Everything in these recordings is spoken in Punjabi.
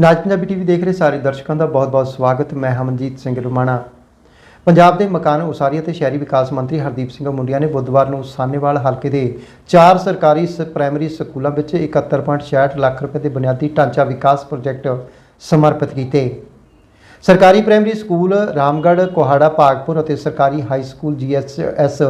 ਨਾਜ ਪੰਜਾਬੀ ਟੀਵੀ ਦੇਖ ਰਹੇ ਸਾਰੇ ਦਰਸ਼ਕਾਂ ਦਾ ਬਹੁਤ-ਬਹੁਤ ਸਵਾਗਤ। ਮੈਂ ਹਮਨਜੀਤ ਸਿੰਘ ਰੁਮਾਣਾ ਪੰਜਾਬ ਦੇ ਮਕਾਨ ਉਸਾਰੀ ਅਤੇ ਸ਼ਹਿਰੀ ਵਿਕਾਸ ਮੰਤਰੀ ਹਰਦੀਪ ਸਿੰਘ ਮੁੰਡਿਆ ਨੇ ਬੁੱਧਵਾਰ ਨੂੰ ਸਾਨੇਵਾਲ ਹਲਕੇ ਦੇ ਚਾਰ ਸਰਕਾਰੀ ਸ- ਪ੍ਰਾਇਮਰੀ ਸਕੂਲਾਂ ਵਿੱਚ 71.66 ਲੱਖ ਰੁਪਏ ਦੇ ਬੁਨਿਆਦੀ ਢਾਂਚਾ ਵਿਕਾਸ ਪ੍ਰੋਜੈਕਟ ਸਮਰਪਿਤ ਕੀਤੇ। ਸਰਕਾਰੀ ਪ੍ਰਾਇਮਰੀ ਸਕੂਲ ਰਾਮਗੜ੍ਹ, ਕੋਹਾੜਾ, ਭਾਗਪੁਰ ਅਤੇ ਸਰਕਾਰੀ ਹਾਈ ਸਕੂਲ ਜੀਐਸਐਸ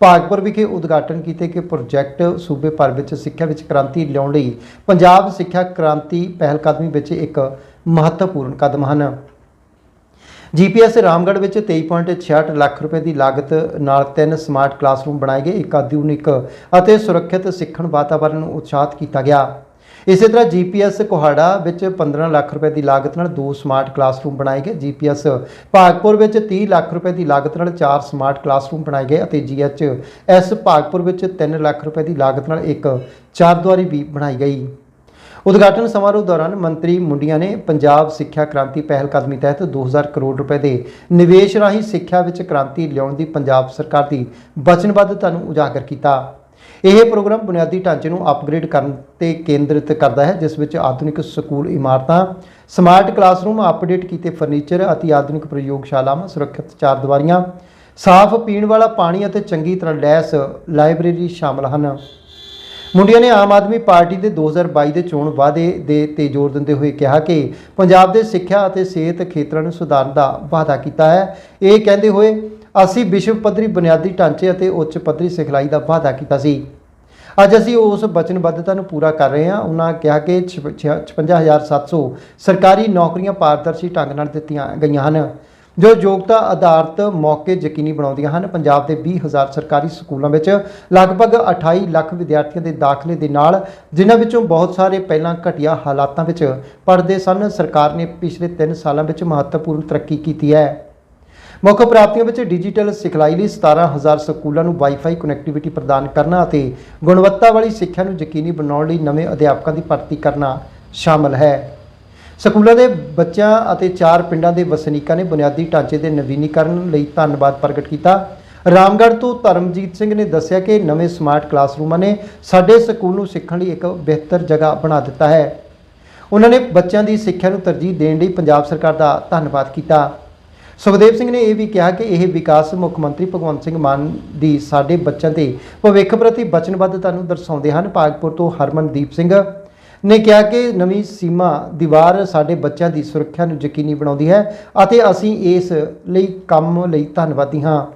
ਭਾਗਪੁਰ ਵਿਖੇ ਉਦਘਾਟਨ ਕੀਤੇ ਕਿ ਪ੍ਰੋਜੈਕਟ ਸੂਬੇ ਭਰ ਵਿੱਚ ਸਿੱਖਿਆ ਵਿੱਚ ਕ੍ਰਾਂਤੀ ਲਿਆਉਣ ਲਈ ਪੰਜਾਬ ਸਿੱਖਿਆ ਕ੍ਰਾਂਤੀ ਪਹਿਲਕਦਮੀ ਵਿੱਚ ਇੱਕ ਮਹੱਤਵਪੂਰਨ ਕਦਮ ਹਨ। ਜੀਪੀਐਸ ਰਾਮਗੜ੍ਹ ਵਿੱਚ 23.66 ਲੱਖ ਰੁਪਏ ਦੀ ਲਾਗਤ ਨਾਲ ਤਿੰਨ ਸਮਾਰਟ ਕਲਾਸਰੂਮ ਬਣਾਏ ਗਏ, ਇੱਕ ਆਧੁਨਿਕ ਅਤੇ ਸੁਰੱਖਿਅਤ ਸਿੱਖਣ ਵਾਤਾਵਰਣ ਨੂੰ ਉਤਸ਼ਾਹਿਤ ਕੀਤਾ ਗਿਆ। ਇਸੇ ਤਰ੍ਹਾਂ ਜੀਪੀਐਸ ਕੋਹਾੜਾ ਵਿੱਚ 15 ਲੱਖ ਰੁਪਏ ਦੀ ਲਾਗਤ ਨਾਲ ਦੋ ਸਮਾਰਟ ਕਲਾਸਰੂਮ ਬਣਾਏ ਗਏ। ਜੀਪੀਐਸ ਭਾਗਪੁਰ ਵਿੱਚ 30 ਲੱਖ ਰੁਪਏ ਦੀ ਲਾਗਤ ਨਾਲ ਚਾਰ ਸਮਾਰਟ ਕਲਾਸਰੂਮ ਬਣਾਏ ਗਏ ਅਤੇ ਜੀਐਚਐਸ ਭਾਗਪੁਰ ਵਿੱਚ 3 ਲੱਖ ਰੁਪਏ ਦੀ ਲਾਗਤ ਨਾਲ ਇੱਕ ਚਾਰਦੁਆਰੀ ਵੀ ਬਣਾਈ ਗਈ। ਉਦਘਾਟਨ ਸਮਾਰੋਹ ਦੌਰਾਨ ਮੰਤਰੀ ਮੁੰਡੀਆਂ ਨੇ ਪੰਜਾਬ ਸਿੱਖਿਆ ਕ੍ਰਾਂਤੀ ਪਹਿਲ ਕਦਮੀ ਤਹਿਤ 2000 ਕਰੋੜ ਰੁਪਏ ਦੇ ਨਿਵੇਸ਼ ਰਾਹੀਂ ਸਿੱਖਿਆ ਵਿੱਚ ਕ੍ਰਾਂਤੀ ਲਿਆਉਣ ਦੀ ਪੰਜਾਬ ਸਰਕਾਰ ਦੀ ਵਚਨਬੱਧਤਾ ਨੂੰ ਉਜਾਗਰ ਕੀਤਾ। ਇਹ ਪ੍ਰੋਗਰਾਮ ਬੁਨਿਆਦੀ ਢਾਂਚੇ ਨੂੰ ਅਪਗ੍ਰੇਡ ਕਰਨ ਤੇ ਕੇਂਦਰਿਤ ਕਰਦਾ ਹੈ, ਜਿਸ ਵਿੱਚ ਆਧੁਨਿਕ ਸਕੂਲ, ਇਮਾਰਤਾਂ ਸਮਾਰਟ ਕਲਾਸਰੂਮ ਅਪਡੇਟ ਕੀਤੇ ਫਰਨੀਚਰ ਅਤੇ ਆਧੁਨਿਕ ਪ੍ਰਯੋਗਸ਼ਾਲਾਵਾਂ, ਸੁਰੱਖਿਅਤ ਚਾਰਦੀਵਾਰੀਆਂ ਸਾਫ਼ ਪੀਣ ਵਾਲਾ ਪਾਣੀ ਅਤੇ ਚੰਗੀ ਤਰ੍ਹਾਂ ਲੈਸ ਲਾਇਬ੍ਰੇਰੀ ਸ਼ਾਮਲ ਹਨ। ਮੁੰਡਿਆਂ ਨੇ ਆਮ ਆਦਮੀ ਪਾਰਟੀ ਦੇ 2022 ਦੇ ਚੋਣ ਵਾਅਦੇ ਦੇ ਤੇ ਜ਼ੋਰ ਦਿੰਦੇ ਹੋਏ ਕਿਹਾ ਕਿ ਪੰਜਾਬ ਦੇ ਸਿੱਖਿਆ ਅਤੇ ਸਿਹਤ ਖੇਤਰਾਂ ਨੂੰ ਸੁਧਾਰਨ ਦਾ ਵਾਅਦਾ ਕੀਤਾ ਹੈ। ਇਹ ਕਹਿੰਦੇ ਹੋਏ ਅਸੀਂ ਵਿਸ਼ਵ ਪੱਧਰੀ ਬੁਨਿਆਦੀ ਢਾਂਚੇ ਅਤੇ ਉੱਚ ਪੱਧਰੀ ਸਿਖਲਾਈ ਦਾ ਵਾਅਦਾ ਕੀਤਾ ਸੀ। ਅੱਜ ਅਸੀਂ ਉਸ ਵਚਨਬੱਧਤਾ ਨੂੰ ਪੂਰਾ ਕਰ ਰਹੇ ਹਾਂ। ਉਹਨਾਂ ਕਿਹਾ ਕਿ 56700 ਸਰਕਾਰੀ ਨੌਕਰੀਆਂ ਪਾਰਦਰਸ਼ੀ ਢੰਗ ਨਾਲ ਦਿੱਤੀਆਂ ਗਈਆਂ ਹਨ। ਜੋ ਯੋਗਤਾ ਆਧਾਰਿਤ ਮੌਕੇ ਯਕੀਨੀ ਬਣਾਉਂਦੀਆਂ ਹਨ, ਪੰਜਾਬ ਦੇ 20000 ਸਰਕਾਰੀ ਸਕੂਲਾਂ ਵਿੱਚ ਲਗਭਗ 28 ਲੱਖ ਵਿਦਿਆਰਥੀਆਂ ਦੇ ਦਾਖਲੇ ਦੇ ਨਾਲ ਜਿਨ੍ਹਾਂ ਵਿੱਚੋਂ ਬਹੁਤ ਸਾਰੇ ਪਹਿਲਾਂ ਘਟੀਆ ਹਾਲਾਤਾਂ ਵਿੱਚ ਪੜ੍ਹਦੇ ਸਨ, ਸਰਕਾਰ ਨੇ ਪਿਛਲੇ 3 ਸਾਲਾਂ ਵਿੱਚ ਮਹੱਤਵਪੂਰਨ ਤਰੱਕੀ ਕੀਤੀ ਹੈ। ਮੁੱਖ ਪ੍ਰਾਪਤੀਆਂ ਵਿੱਚ ਡਿਜੀਟਲ ਸਿਖਲਾਈ ਲਈ 17000 ਸਕੂਲਾਂ ਨੂੰ ਵਾਈਫਾਈ ਕਨੈਕਟੀਵਿਟੀ ਪ੍ਰਦਾਨ ਕਰਨਾ ਅਤੇ ਗੁਣਵੱਤਾ ਵਾਲੀ ਸਿੱਖਿਆ ਨੂੰ ਯਕੀਨੀ ਬਣਾਉਣ ਲਈ ਨਵੇਂ ਅਧਿਆਪਕਾਂ ਦੀ ਭਰਤੀ ਕਰਨਾ ਸ਼ਾਮਲ ਹੈ। ਸਕੂਲਾਂ ਦੇ ਬੱਚਿਆਂ ਅਤੇ ਚਾਰ ਪਿੰਡਾਂ ਦੇ ਵਸਨੀਕਾਂ ਨੇ ਬੁਨਿਆਦੀ ਢਾਂਚੇ ਦੇ ਨਵੀਨੀਕਰਨ ਲਈ ਧੰਨਵਾਦ ਪ੍ਰਗਟ ਕੀਤਾ। ਰਾਮਗੜ੍ਹ ਤੋਂ ਧਰਮਜੀਤ ਸਿੰਘ ਨੇ ਦੱਸਿਆ ਕਿ ਨਵੇਂ ਸਮਾਰਟ ਕਲਾਸਰੂਮਾਂ ਨੇ ਸਾਡੇ ਸਕੂਲ ਨੂੰ ਸਿੱਖਣ ਲਈ ਇੱਕ ਬਿਹਤਰ ਜਗ੍ਹਾ ਬਣਾ ਦਿੱਤਾ ਹੈ। ਉਹਨਾਂ ਨੇ ਬੱਚਿਆਂ ਦੀ ਸਿੱਖਿਆ ਨੂੰ ਤਰਜੀਹ ਦੇਣ ਲਈ ਪੰਜਾਬ ਸਰਕਾਰ ਦਾ ਧੰਨਵਾਦ ਕੀਤਾ। ਸੁਖਦੇਵ ਸਿੰਘ ਨੇ ਇਹ ਵੀ ਕਿਹਾ ਕਿ ਇਹ ਵਿਕਾਸ ਮੁੱਖ ਮੰਤਰੀ ਭਗਵੰਤ ਸਿੰਘ ਮਾਨ ਦੀ ਸਾਡੇ ਬੱਚਿਆਂ ਦੇ ਭਵਿੱਖ ਪ੍ਰਤੀ ਵਚਨਬੱਧਤਾ ਨੂੰ ਦਰਸਾਉਂਦੇ ਹਨ। ਭਾਗਪੁਰ ਤੋਂ ਹਰਮਨਦੀਪ ਸਿੰਘ ਨੇ ਕਿਹਾ ਕਿ ਨਵੀਂ ਸੀਮਾ ਦੀਵਾਰ ਸਾਡੇ ਬੱਚਿਆਂ ਦੀ ਸੁਰੱਖਿਆ ਨੂੰ ਯਕੀਨੀ ਬਣਾਉਂਦੀ ਹੈ ਅਤੇ ਅਸੀਂ ਇਸ ਲਈ ਕੰਮ ਲਈ ਧੰਨਵਾਦੀ ਹਾਂ।